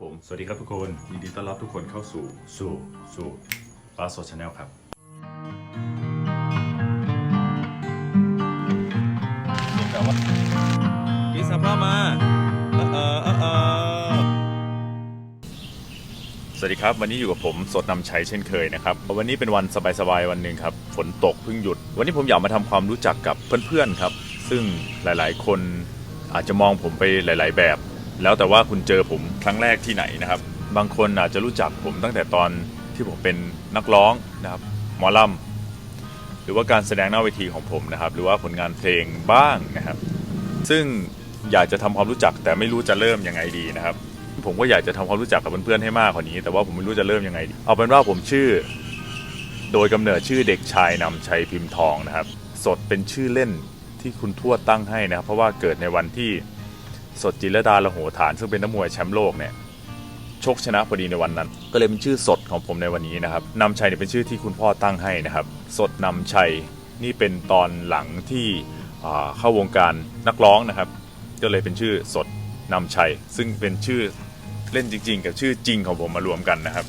ผม สวัสดีครับทุกคน ยินดีต้อนรับทุกคนเข้าสู่ สู่ สู่ปาสดชาแนลครับ กินสัมภามาเออเออเออเออสวัสดีครับ วันนี้อยู่กับผมสดนำชัยเช่นเคยนะครับ วันนี้เป็นวันสบายๆวันหนึ่งครับ ฝนตกเพิ่งหยุด วันนี้ผมอยากมาทำความรู้จักกับเพื่อนๆครับ ซึ่งหลายๆ คนอาจจะมองผมไปหลาย ๆ แบบ แล้วแต่ว่าคุณเจอผมครั้งแรกที่ไหนนะครับ บางคนอาจจะรู้จักผมตั้งแต่ตอนที่ผมเป็นนักร้องนะครับหมอลำหรือว่าการแสดงหน้าเวทีของผมนะครับ หรือว่าผลงานเพลงบ้างนะครับ ซึ่งอยากจะทำความรู้จักแต่ไม่รู้จะเริ่มยังไงดีนะครับ ผมก็อยากจะทำความรู้จักกับเพื่อนๆให้มากกว่านี้ แต่ว่าผมไม่รู้จะเริ่มยังไงดีเอาเป็นว่าผมชื่อ โดยกำเนิดชื่อเด็กชายนำชัยพิมพ์ทองนะครับ สดเป็นชื่อเล่นที่คุณทวดตั้งให้นะครับ เพราะว่าเกิดในวันที่ สดจิรดาละโหฐานซึ่งเป็นนักมวยแชมป์โลกเนี่ยชกชนะพอดีในวันนั้น ก็เลยเป็นชื่อสดของผมในวันนี้นะครับนำชัยเนี่ยเป็นชื่อที่คุณพ่อตั้งให้นะครับ สดนำชัยนี่เป็นตอนหลังที่เข้าวงการนักร้องนะครับ ก็เลยเป็นชื่อสดนำชัย ซึ่งเป็นชื่อเล่นจริง ๆ กับชื่อจริงของผมมารวมกันนะครับ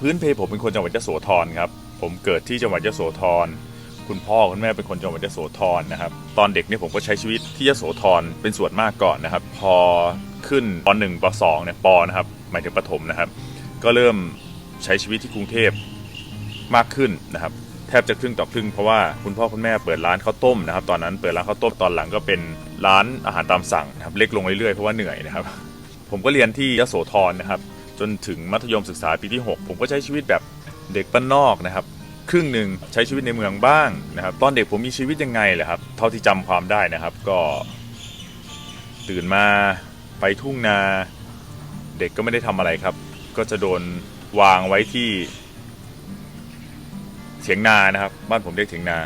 พื้นเพผมเป็นคนจังหวัดยโสธรครับผมเกิดที่จังหวัดยโสธร คุณพ่อคุณแม่เป็นคนจังหวัดยโสธรนะครับ ตอนเด็กเนี่ยผมก็ใช้ชีวิตที่ยโสธรเป็นส่วนมากก่อนนะครับ พอขึ้นป .1 ป .2 เนี่ยปนะครับหมายถึงประถมนะครับ ก็เริ่มใช้ชีวิตที่กรุงเทพมากขึ้นนะครับ แทบจะครึ่งต่อครึ่งเพราะว่าคุณพ่อคุณแม่เปิดร้านข้าวต้มนะครับตอนนั้นเปิดร้านข้าวต้มตอนหลังก็เป็นร้านอาหารตามสั่งนะครับเล็กลงเรื่อยๆเพราะว่าเหนื่อยนะครับ ผมก็เรียนที่ยโสธรนะครับ จนถึงมัธยมศึกษาปีที่ 6 ผมก็ใช้ชีวิตแบบเด็กบ้านนอกนะครับ รึ่งหนึ่งใช้ชีวิตในเมืองบ้างนะครับตอนเด็กผมมีชีวิตยังไงเหรอครับเท่าที่จำความได้นะครับ ก็ตื่นมาไปทุ่งนาเด็กก็ไม่ได้ทำอะไรครับ ก็จะโดนวางไว้ที่เถียงนานะครับ บ้านผมเรียกเถียงนา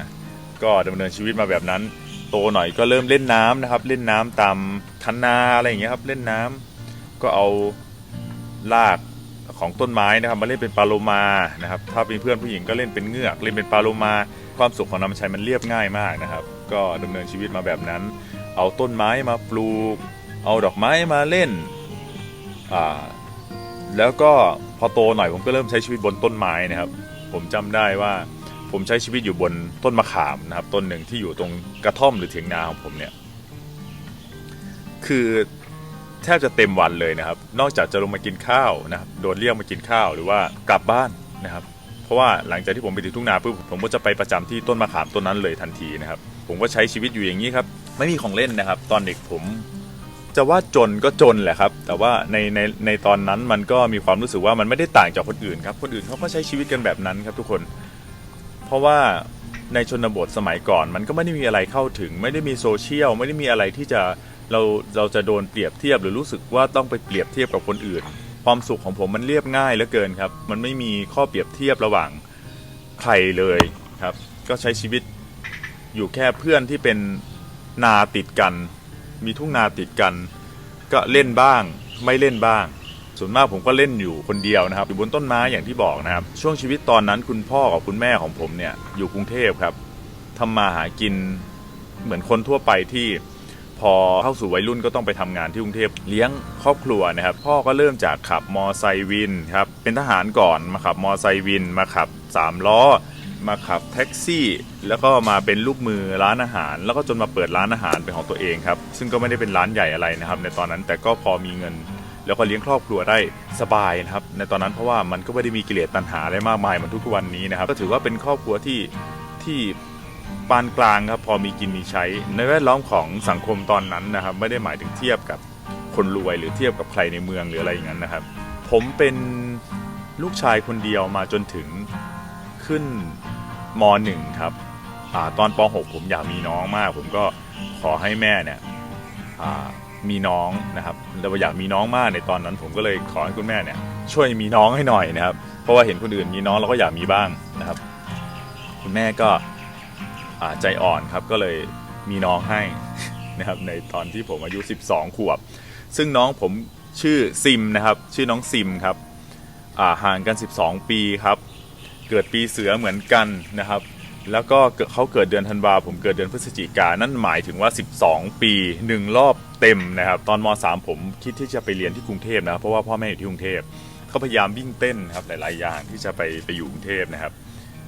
ก็ดำเนินชีวิตมาแบบนั้น โตหน่อยก็เริ่มเล่นน้ำนะครับ เล่นน้ำตามคันนาอะไรอย่างเงี้ยครับเล่นน้ำก็เอาลาก ของต้นไม้นะครับมาเล่นเป็นปลาโลมานะครับถ้าเป็นเพื่อนผู้หญิงก็เล่นเป็นเงือกเล่นเป็นปลาโลมา ความสุขของนำชัยมันเรียบง่ายมากนะครับ ก็ดำเนินชีวิตมาแบบนั้น เอาต้นไม้มาปลูก เอาดอกไม้มาเล่นอ่าแล้วก็พอโตหน่อยผมก็เริ่มใช้ชีวิตบนต้นไม้นะครับ ผมจำได้ว่าผมใช้ชีวิตอยู่บนต้นมะขามนะครับ ต้นหนึ่งที่อยู่ตรงกระท่อมหรือเถียงนาของผมเนี่ย คือ แทบจะเต็มวันเลยนะครับ นอกจากจะลงมากินข้าวนะครับโดนเรียกมากินข้าวหรือว่ากลับบ้านนะครับ เพราะว่าหลังจากที่ผมไปถึงทุ่งนาปุ๊บผมก็จะไปประจำที่ต้นมะขามต้นนั้นเลยทันทีนะครับ ผมก็ใช้ชีวิตอยู่อย่างนี้ครับไม่มีของเล่นนะครับ ตอนเด็กผมจะว่าจนก็จนแหละครับ แต่ว่าในในในตอนนั้นมันก็มีความรู้สึกว่ามันไม่ได้ต่างจากคนอื่นครับ คนอื่นเขาก็ใช้ชีวิตกันแบบนั้นครับทุกคน เพราะว่าในชนบทสมัยก่อน มันก็ไม่ได้มีอะไรเข้าถึง ไม่ได้มีโซเชียลไม่ได้มีอะไรที่จะ เราเราจะโดนเปรียบเทียบหรือรู้สึกว่าต้องไปเปรียบเทียบกับคนอื่น ความสุขของผมมันเรียบง่ายเหลือเกินครับ มันไม่มีข้อเปรียบเทียบระหว่างใครเลยครับ ก็ใช้ชีวิตอยู่แค่เพื่อนที่เป็นนาติดกัน มีทุ่งนาติดกัน ก็เล่นบ้าง ไม่เล่นบ้าง ส่วนมากผมก็เล่นอยู่คนเดียวนะครับ อยู่บนต้นไม้อย่างที่บอกนะครับ ช่วงชีวิตตอนนั้นคุณพ่อกับคุณแม่ของผมเนี่ยอยู่กรุงเทพครับทำมาหากินเหมือนคนทั่วไปที่ พอเข้าสู่วัยรุ่นก็ต้องไปทำงานที่กรุงเทพเลี้ยงครอบครัวนะครับ พ่อก็เริ่มจากขับมอไซค์วินครับเป็นทหารก่อนมาขับมอไซค์วิน มาขับสามล้อมาขับแท็กซี่ แล้วก็มาเป็นลูกมือร้านอาหาร แล้วก็จนมาเปิดร้านอาหารเป็นของตัวเองครับซึ่งก็ไม่ได้เป็นร้านใหญ่อะไรนะครับในตอนนั้นแต่ก็พอมีเงิน แล้วก็เลี้ยงครอบครัวได้สบายนะครับในตอนนั้นเพราะว่ามันก็ไม่ได้มีกิเลสตัณหาอะไรมากมายเหมือนทุกวันนี้นะครับก็ถือว่าเป็นครอบครัวที่ที่ ปานกลางครับพอมีกินมีใช้ ในแวดล้อมของสังคมตอนนั้นนะครับ ไม่ได้หมายถึงเทียบกับคนรวยหรือเทียบกับใครในเมืองหรืออะไรอย่างนั้นนะครับ ผมเป็นลูกชายคนเดียวมาจนถึงขึ้นมหนึ่งครับอตอนป .6 ผมอยากมีน้องมาก ผมก็ขอให้แม่เนี่ยมีน้องนะครับเราอยากมีน้องมากในตอนนั้น ผมก็เลยขอให้คุณแม่เนี่ยช่วยมีน้องให้หน่อยนะครับ เพราะว่าเห็นคนอื่นมีน้องเราก็อยากมีบ้างนะครับ คุณแม่ก็ ใจอ่อนครับก็เลยมีน้องให้นะครับในตอนที่ผมอายุ 12 ขวบ ซึ่งน้องผมชื่อซิมนะครับ ชื่อน้องซิมครับห่างกัน 12 ปีครับ เกิดปีเสือเหมือนกันนะครับ แล้วก็เขาเกิดเดือนธันวาผมเกิดเดือนพฤศจิกานั่นหมายถึงว่า 12 ปีหนึ่งรอบเต็มนะครับ ตอนม .3 ผมคิดที่จะไปเรียนที่กรุงเทพนะครับเพราะว่าพ่อแม่อยู่ที่กรุงเทพเขาพยายามวิ่งเต้นครับหลาย ๆ อย่างที่จะไปไปอยู่กรุงเทพนะครับ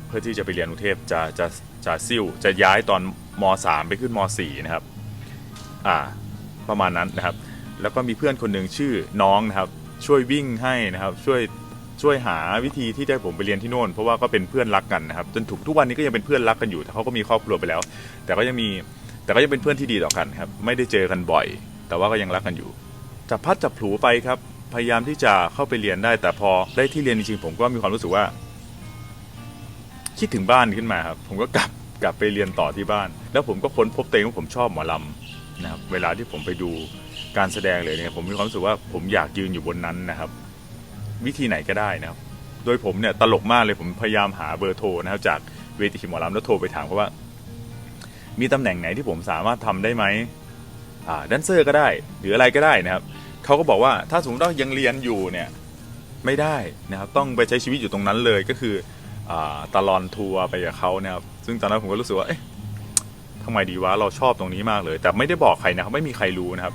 เพื่อที่จะไปเรียนกรุงเทพจะจะ จะซิ่วจะย้ายตอนม .3 ไปขึ้นม .4 นะครับ อ่า ประมาณนั้นนะครับ แล้วก็มีเพื่อนคนหนึ่งชื่อน้องนะครับ ช่วยวิ่งให้นะครับ ช่วยช่วยหาวิธีที่จะให้ผมไปเรียนที่โน่นเพราะว่าก็เป็นเพื่อนรักกันนะครับจนถึงทุกวันนี้ก็ยังเป็นเพื่อนรักกันอยู่แต่เขาก็มีครอบครัวไปแล้ว แต่ก็ยังมีแต่ก็ยังเป็นเพื่อนที่ดีต่อกันครับ ไม่ได้เจอกันบ่อย แต่ว่าก็ยังรักกันอยู่จับพัดจับผูไปครับ พยายามที่จะเข้าไปเรียนได้ แต่พอได้ที่เรียนจริงๆผมก็มีความรู้สึกว่า คิดถึงบ้านขึ้นมาครับผมก็กลับกลับไปเรียนต่อที่บ้าน แล้วผมก็ค้นพบตัวเองว่าผมชอบหมอลำนะครับเวลาที่ผมไปดูการแสดงเลยเนี่ยผมมีความรู้สึกว่าผมอยากยืนอยู่บนนั้นนะครับ วิธีไหนก็ได้นะครับ โดยผมเนี่ยตลกมากเลยผมพยายามหาเบอร์โทรนะครับจากเวทีหมอลำแล้วโทรไปถามเขาว่า มีตำแหน่งไหนที่ผมสามารถทำได้ไหมอ่าแดนเซอร์ก็ได้ หรืออะไรก็ได้นะครับเขาก็บอกว่าถ้าสมมติว่ายังเรียนอยู่เนี่ยไม่ได้นะครับต้องไปใช้ชีวิตอยู่ตรงนั้นเลยก็คือ ตลอนทัวร์ไปกับเขาเนะครับซึ่งตอนนั้นผมก็รู้สึกว่าเอ๊ะทำไมดีวะเราชอบตรงนี้มากเลย แต่ไม่ได้บอกใครนะครับไม่มีใครรู้นะครับ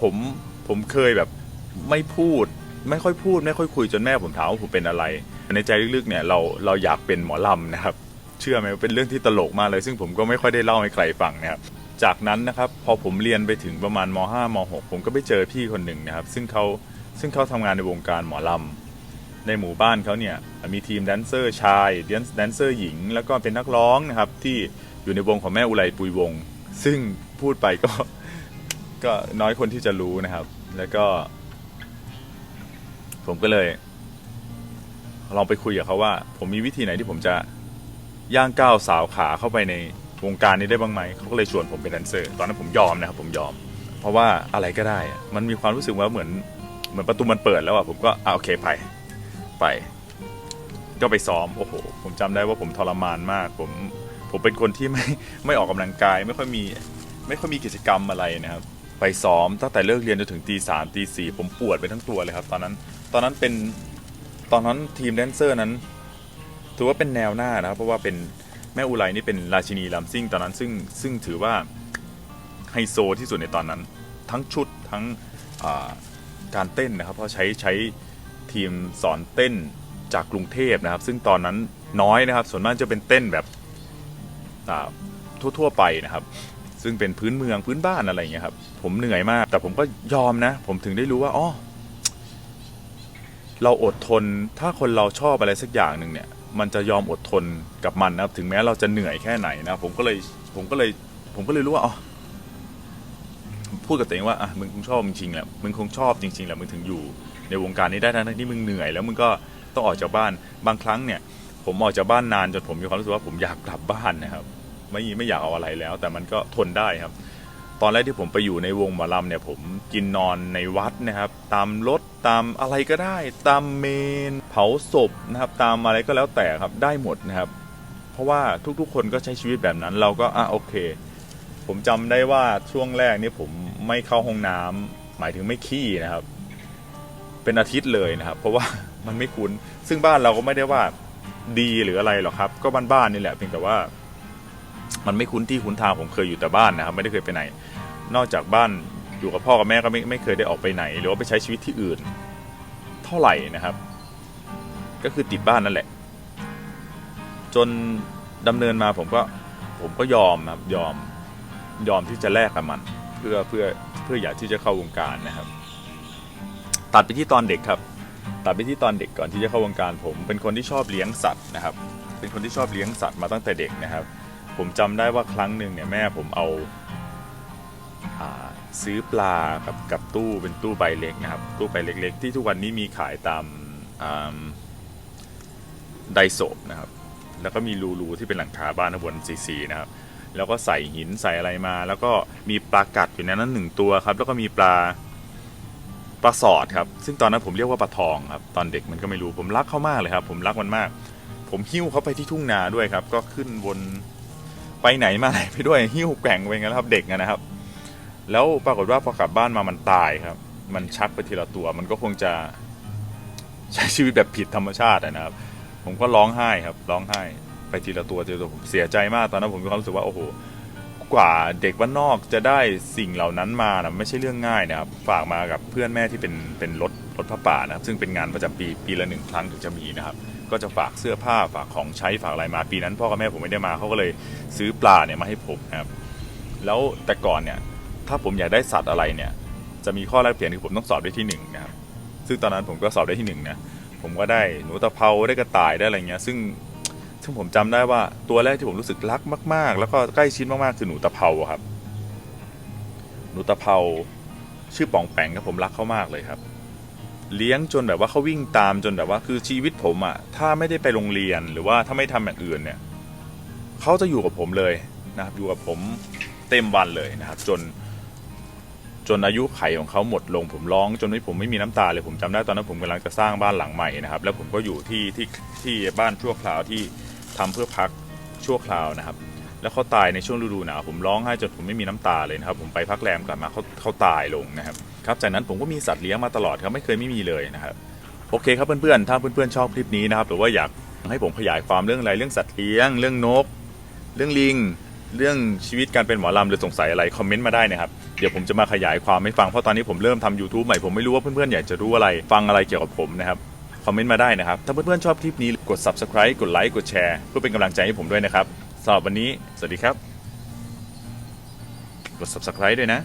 ผมผมเคยแบบไม่พูด ไม่ค่อยพูด ไม่ค่อยคุยจนแม่ผมถามว่าผมเป็นอะไร ในใจลึกๆเนี่ยเราเราอยากเป็นหมอลำนะครับ เชื่อไหมว่าเป็นเรื่องที่ตลกมากเลย ซึ่งผมก็ไม่ค่อยได้เล่าให้ใครฟังนะครับจากนั้นนะครับพอผมเรียนไปถึงประมาณม .5 ม .6 ผมก็ไปเจอพี่คนหนึ่งนะครับ ซึ่งเขาซึ่งเขาทำงานในวงการหมอลำ ในหมู่บ้านเขาเนี่ยมีทีมแดนเซอร์ชายแดนเซอร์หญิง แล้วก็เป็นนักร้องนะครับที่อยู่ในวงของแม่อุไรปุยวง ซึ่งพูดไปก็ก็น้อยคนที่จะรู้นะครับ แล้วก็ ผมก็เลย ลองไปคุยกับเขาว่า ผมมีวิธีไหนที่ผมจะย่างก้าวสาวขาเข้าไปในวงการนี้ได้บ้างไหมเขาก็เลยชวนผมเป็นแดนเซอร์ ตอนนั้นผมยอมนะครับ ผมยอม เพราะว่าอะไรก็ได้ มันมีความรู้สึกว่าเหมือนเหมือนประตูมันเปิดแล้วอะผมก็อ่าโอเคไป ไป ก็ไปซ้อมโอ้โหผมจำได้ว่าผมทรมานมาก ผมผมเป็นคนที่ไม่ไม่ออกกำลังกาย ไม่ค่อยมีไม่ค่อยมีกิจกรรมอะไรนะครับ ไปซ้อมตั้งแต่เลิกเรียนจนถึงตีสามตีสี่ผมปวดไปทั้งตัวเลยครับ ตอนนั้นตอนนั้นเป็นตอนนั้นทีมแดนเซอร์นั้นถือว่าเป็นแนวหน้านะครับ เพราะว่าเป็นแม่อุไรนี่เป็นราชินีลำซิ่งตอนนั้นซึ่งซึ่งถือว่าไฮโซที่สุดในตอนนั้น ทั้งชุดทั้งการเต้นนะครับ เพราะใช้ใช้ ทีมสอนเต้นจากกรุงเทพนะครับ ซึ่งตอนนั้นน้อยนะครับ ส่วนมากจะเป็นเต้นแบบทั่วๆไปนะครับ ซึ่งเป็นพื้นเมืองพื้นบ้านอะไรอย่างเงี้ยครับ ผมเหนื่อยมาก แต่ผมก็ยอมนะ ผมถึงได้รู้ว่าอ๋อเราอดทนถ้าคนเราชอบอะไรสักอย่างหนึ่งเนี่ย มันจะยอมอดทนกับมันนะครับ ถึงแม้เราจะเหนื่อยแค่ไหนนะผมก็เลยผมก็เลยผมก็เลยรู้ว่าอ๋อ พูดกับตัวเองว่าอะมึงคงชอบจริงๆแหละมึงคงชอบจริงๆแหละมึงถึงอยู่ในวงการนี้ได้ทั้งที่มึงเหนื่อยแล้วมึงก็ต้องออกจากบ้านบางครั้งเนี่ย ผมออกจากบ้านนานจนผมมีความรู้สึกว่าผมอยากกลับบ้านนะครับ ไม่ไม่อยากเอาอะไรแล้ว แต่มันก็ทนได้ครับ ตอนแรกที่ผมไปอยู่ในวงหมอลำเนี่ย ผมกินนอนในวัดนะครับ ตามรถตามอะไรก็ได้ ตามเมน เผาศพนะครับ ตามอะไรก็แล้วแต่ครับได้หมดนะครับ เพราะว่าทุกๆ คนก็ใช้ชีวิตแบบนั้น เราก็อะโอเค ผมจำได้ว่าช่วงแรกนี่ผมไม่เข้าห้องน้ำหมายถึงไม่ขี้นะครับ เป็นอาทิตย์เลยนะครับ เพราะว่ามันไม่คุ้น ซึ่งบ้านเราก็ไม่ได้ว่าดีหรืออะไรหรอกครับ ก็บ้านๆนี่แหละเพียงแต่ว่า มันไม่คุ้นที่คุ้นทางผมเคยอยู่แต่บ้านนะครับ ไม่ได้เคยไปไหน นอกจากบ้านอยู่กับพ่อกับแม่ก็ไม่ไม่เคยได้ออกไปไหน หรือว่าไปใช้ชีวิตที่อื่น เท่าไหร่นะครับ ก็คือติดบ้านนั่นแหละ จนดำเนินมาผมก็ผมก็ยอมครับยอม ยอมที่จะแลกกับมัน เพื่อเพื่อเพื่ออยากที่จะเข้าวงการนะครับ ตัดไปที่ตอนเด็กครับ ตัดไปที่ตอนเด็กก่อนที่จะเข้าวงการผม เป็นคนที่ชอบเลี้ยงสัตว์นะครับ เป็นคนที่ชอบเลี้ยงสัตว์มาตั้งแต่เด็กนะครับ ผมจำได้ว่าครั้งหนึ่งเนี่ยแม่ผมเอาอาซื้อปลากับกับตู้เป็นตู้ใบเล็กนะครับ ตู้ใบเล็ก ๆ ที่ทุกวันนี้มีขายตามไดโซนะครับ แล้วก็มีรูๆที่เป็นหลังคาบ้านข้างบนซีซีนะครับ แล้วก็ใส่หินใส่อะไรมา แล้วก็มีปลากัดอยู่ในนั้นหนึ่งตัวครับ แล้วก็มีปลาปลาสอดครับ ซึ่งตอนนั้นผมเรียกว่าปลาทองครับ ตอนเด็กมันก็ไม่รู้ ผมรักเขามากเลยครับ ผมรักมันมาก ผมหิ้วเขาไปที่ทุ่งนาด้วยครับ ก็ขึ้นบนไปไหนมาไหนไปด้วย หิ้วแกว่งไปงั้นครับ เด็กนะครับ แล้วปรากฏว่าพอกลับบ้านมามันตายครับ มันชักไปทีละตัว มันก็คงจะใช้ชีวิตแบบผิดธรรมชาตินะครับ ผมก็ร้องไห้ครับ ร้องไห้ ไปทีละตัวทีละตัวผมเสียใจมากตอนนั้นผมมีความรู้สึกว่าโอ้โหกว่าเด็กบ้านนอกจะได้สิ่งเหล่านั้นมานะไม่ใช่เรื่องง่ายนะครับฝากมากับเพื่อนแม่ที่เป็นเป็นรถรถพระป่านะครับซึ่งเป็นงานประจำปีปีละหนึ่งครั้งถึงจะมีนะครับ ก็จะฝากเสื้อผ้าฝากของใช้ฝากอะไรมาปีนั้นพ่อกับแม่ผมไม่ได้มาเขาก็เลยซื้อปลาเนี่ยมาให้ผมนะครับแล้วแต่ก่อนเนี่ยถ้าผมอยากได้สัตว์อะไรเนี่ย จะมีข้อแรกเปลี่ยนคือผมต้องสอบได้ที่หนึ่งนะครับซึ่งตอนนั้นผมก็สอบได้ที่หนึ่งนะผมก็ได้หนูตะเภาได้กระต่ายได้อะไรเงี้ยซึ่ง ซึ่งผมจำได้ว่าตัวแรกที่ผมรู้สึกรักมาก ๆ แล้วก็ใกล้ชิดมากๆคือหนูตะเภาครับ หนูตะเภาชื่อป่องแปงครับผมรักเขามากเลยครับ เลี้ยงจนแบบว่าเขาวิ่งตามจนแบบว่า คือชีวิตผมอะถ้าไม่ได้ไปโรงเรียนหรือว่าถ้าไม่ทำอย่างอื่นเนี่ยเขาจะอยู่กับผมเลยนะครับอยู่กับผมเต็มวันเลยนะครับ จนจนอายุไขของเขาหมดลงผมร้อง จนไม่ผมไม่มีน้ำตาเลยผมจำได้ตอนนั้นผมกำลังจะสร้างบ้านหลังใหม่นะครับ แล้วผมก็อยู่ที่ที่ที่บ้านชั่วคราวที่ ทำเพื่อพักชั่วคราวนะครับ แล้วเขาตายในช่วงฤดูหนาวผมร้องไห้จนผมไม่มีน้ำตาเลยนะครับ ผมไปพักแรมกลับมาเขาเขาตายลงนะครับครับจากนั้นผมก็มีสัตว์เลี้ยงมาตลอดครับไม่เคยไม่มีเลยนะครับโอเคครับเพื่อนๆถ้าเพื่อนๆชอบคลิปนี้นะครับหรือว่าอยากให้ผมขยายความเรื่องอะไรเรื่องสัตว์เลี้ยง เรื่องนก เรื่องลิง เรื่องชีวิตการเป็นหมอลำหรือสงสัยอะไรคอมเมนต์มาได้นะครับเดี๋ยวผมจะมาขยายความให้ฟังเพราะตอนนี้ผมเริ่มทำ YouTube ใหม่ผมไม่รู้ว่าเพื่อนๆอยากจะรู้อะไรฟังอะไรเกี่ยวกับผมนะครับ คอมเมนต์มาได้นะครับ ถ้าเพื่อนๆชอบคลิปนี้กด subscribe กดไลค์กดแชร์เพื่อเป็นกำลังใจให้ผมด้วยนะครับสำหรับวันนี้ สวัสดีครับ กด subscribe ด้วยนะ